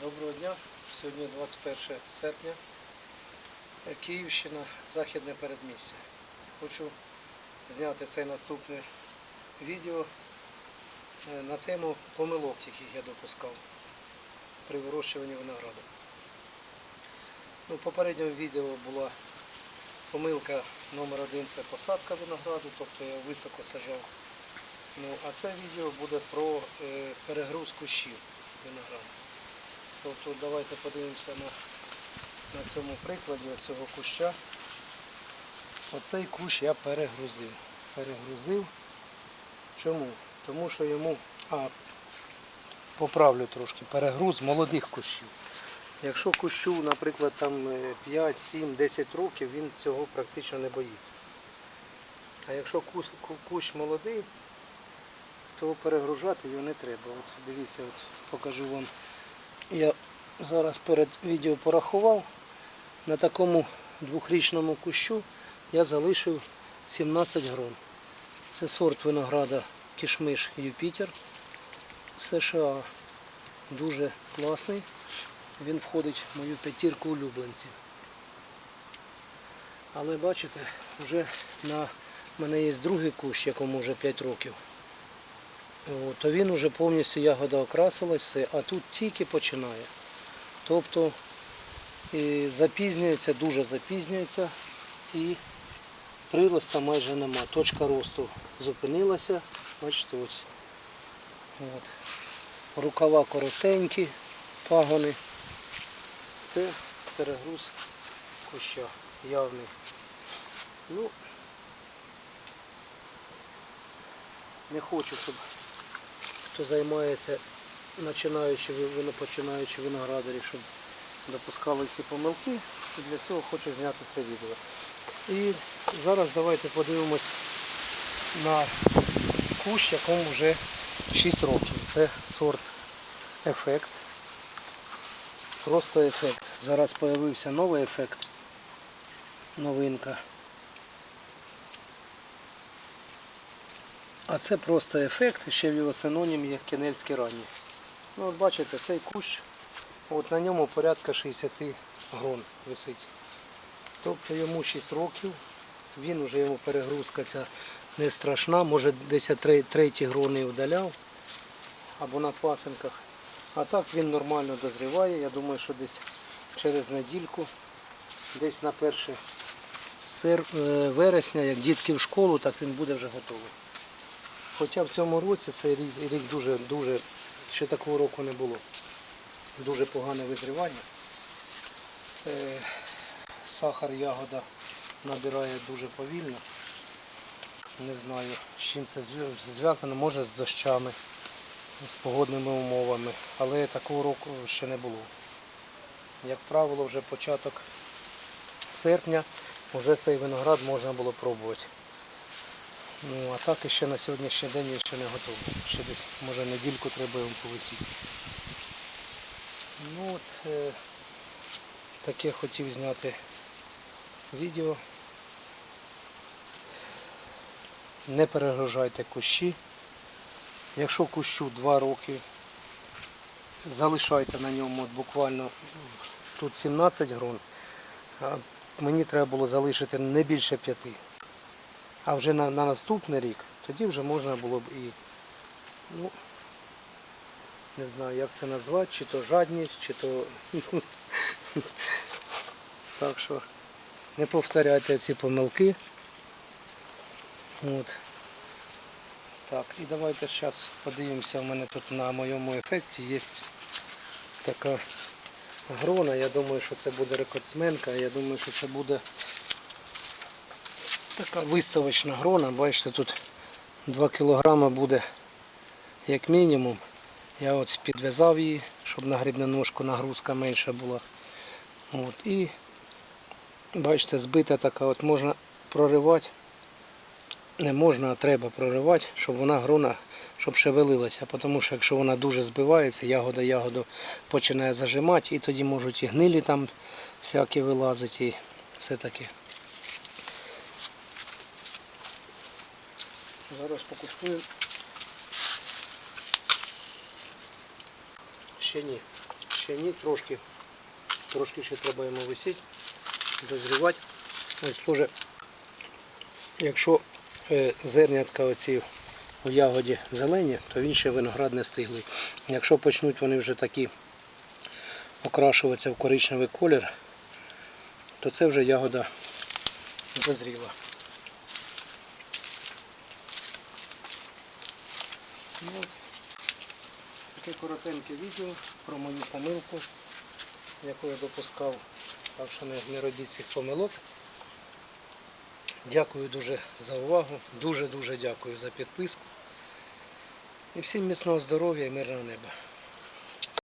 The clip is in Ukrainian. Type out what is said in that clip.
Доброго дня. Сьогодні 21 серпня. Е, Київщина, Західне передмістя. Хочу зняти це наступне відео е, на тему помилок, яких я допускав при вирощуванні винограду. Ну, в попередньому відео була помилка номер один це посадка винограду, тобто я високо сажав. Ну, а це відео буде про е, перегруз кущів винограду. Тобто давайте подивимося на, на цьому прикладі цього куща. Оцей кущ я перегрузив. Перегрузив. Чому? Тому що йому, а, поправлю трошки, перегруз молодих кущів. Якщо кущу, наприклад, там е, 5, 7, 10 років, він цього практично не боїться. А якщо кущ молодий, то перегружати його не треба. От дивіться, от покажу вам. Я зараз перед відео порахував. На такому двохрічному кущу я залишив 17 грон. Це сорт винограда Кішмиш Юпітер США. Дуже класний. Він входить в мою п'ятірку улюбленців. Але бачите, вже на мене є другий кущ, якому вже 5 років. То він вже повністю ягода окрасилась, все, а тут тільки починає. Тобто і запізнюється, дуже запізнюється і прироста майже нема. Точка росту зупинилася. Бачите, ось. От. Рукава коротенькі, пагони. Це перегруз куща явний. Ну, не хочу, щоб хто займається починаючи, починаючи виноградарі, щоб допускали ці помилки. І для цього хочу зняти це відео. І зараз давайте подивимось на кущ, якому вже 6 років. Це сорт ефект. Просто ефект. Зараз з'явився новий ефект. Новинка. А це просто ефект, ще в його синонім є кенельські ранні. Ну, от бачите, цей кущ, от на ньому порядка 60 грон висить. Тобто йому 6 років, він вже йому перегрузка ця не страшна, може десь треті грони вдаляв або на пасинках. А так він нормально дозріває. Я думаю, що десь через недільку, десь на 1 е, вересня, як дітки в школу, так він буде вже готовий. Хоча в цьому році цей рік, дуже, дуже, ще такого року не було. Дуже погане визрівання. Е, сахар ягода набирає дуже повільно. Не знаю, з чим це зв'язано, може з дощами, з погодними умовами, але такого року ще не було. Як правило, вже початок серпня вже цей виноград можна було пробувати. Ну, а так ще на сьогоднішній день я ще не готовий. Ще десь, може, недільку треба його повисіти. Ну от, е, таке хотів зняти відео. Не перегружайте кущі. Якщо кущу 2 роки, залишайте на ньому от буквально тут 17 грон, а мені треба було залишити не більше 5. А вже на, на наступний рік тоді вже можна було б і, ну, не знаю, як це назвати, чи то жадність, чи то. Так що не повторяйте ці помилки. От. Так, і давайте зараз подивимося, у мене тут на моєму ефекті є така грона. Я думаю, що це буде рекордсменка, я думаю, що це буде така виставочна грона. Бачите, тут 2 кг буде як мінімум. Я от підв'язав її, щоб на грибну ножку нагрузка менша була. От, і бачите, збита така, от можна проривати. Не можна, а треба проривати, щоб вона грона, щоб шевелилася. Тому що якщо вона дуже збивається, ягода ягоду починає зажимати, і тоді можуть і гнилі там всякі вилазити і все таке. Зараз покуштую. Ще ні. ще ні, трошки, трошки ще треба йому висіти, дозрівати. Ось теж, якщо е, зернятка оці у ягоді зелені, то він ще виноград не стиглий. Якщо почнуть вони вже такі окрашуватися в коричневий колір, то це вже ягода дозріла. Ну, таке коротеньке відео про мою помилку, яку я допускав, так що не, не робіть цих помилок. Дякую дуже за увагу, дуже-дуже дякую за підписку. І всім міцного здоров'я і мирного неба.